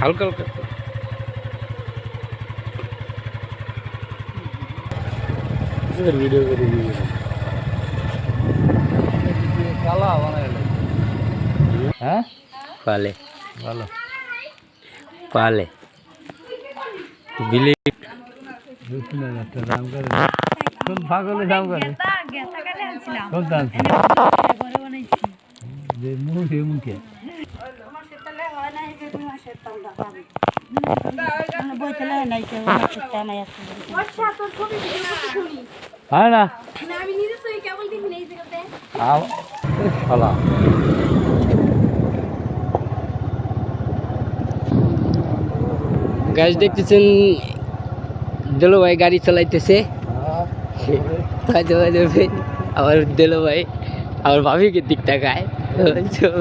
হালকা হালকা ভিডিও করে দিয়ে কালা বানাইলে হ্যাঁ? পালে। ভালো। পালে। বিলি কোন পাগলে দাম করে? কোন দাম যে মুখে মুখে হয় না? আমি নিজে তো কেবল দেখি এই জায়গাতে। আও শালা। গাছ দেখতেছেন দিলো ভাই গাড়ি চালাইতেছে। মাঝে আমার দিলো ভাই আমার ভাবিকে দিক তাকায়।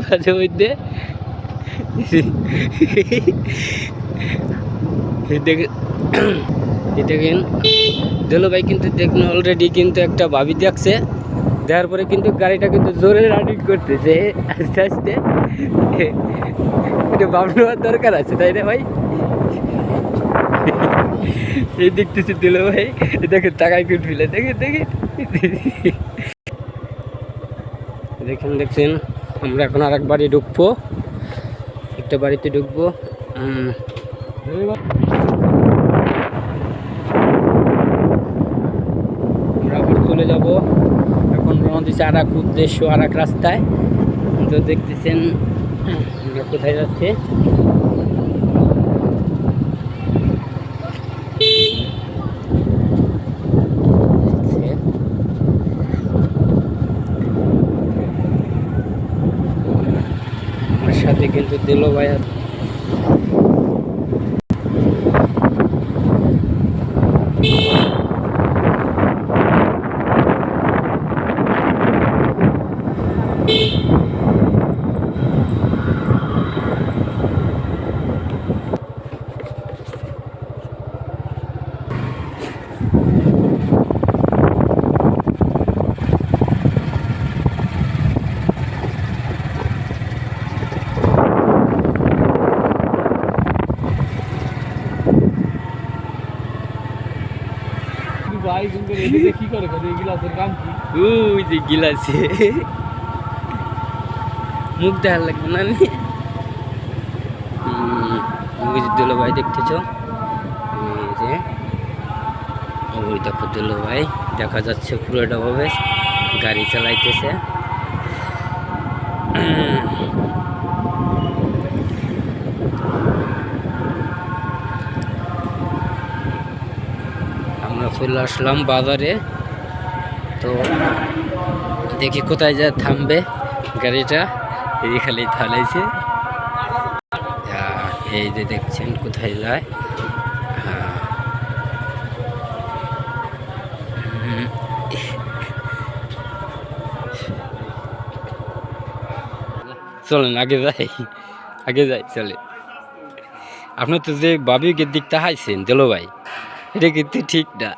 মাঝে মধ্যে। দেখেন। দিলো কিন্তু দেখুন অলরেডি কিন্তু একটা ভাবি দেখছে। দেওয়ার পরে কিন্তু গাড়িটা কিন্তু জোরে রানিং করতেছে। আস্তে আস্তে। এটা ভাবনার দরকার আছে, তাই না ভাই? এই দেখতেছি দিল ভাই। দেখে টাকায় কিট ফেলে দেখে দেখে দেখেন, দেখছেন? আমরা এখন আর এক বাড়ি ঢুকবো। একটা বাড়িতে ঢুকবো উম, আমরা আবার চলে যাব এখন আর এক উদ্দেশ্য আর এক রাস্তায়। তো দেখতেছেন কোথায় যাচ্ছে? সাথে কিন্তু দিল ভাই ভাই কিন্তু এদিকে কি করে করে এই গিলাসের কাম কি ওই যে গিলাসে মুখ দেখার লাগবে না দিল ভাই দেখতেছ? যে, ওই দেখো দিল ভাই, দেখা যাচ্ছে পুরোটা ভাবে গাড়ি চালাইতেছে। আমরা চলে আসলাম বাজারে। তো দেখি কোথায় যা থামবে গাড়িটা। এই খালি এই যে দেখছেন কোথায় যায়। চলেন, আগে যাই। আগে যাই চলে আপনি তো যে বাবিকে দিকটা হাইছেন, দিল ভাই, এটা কিন্তু ঠিক না।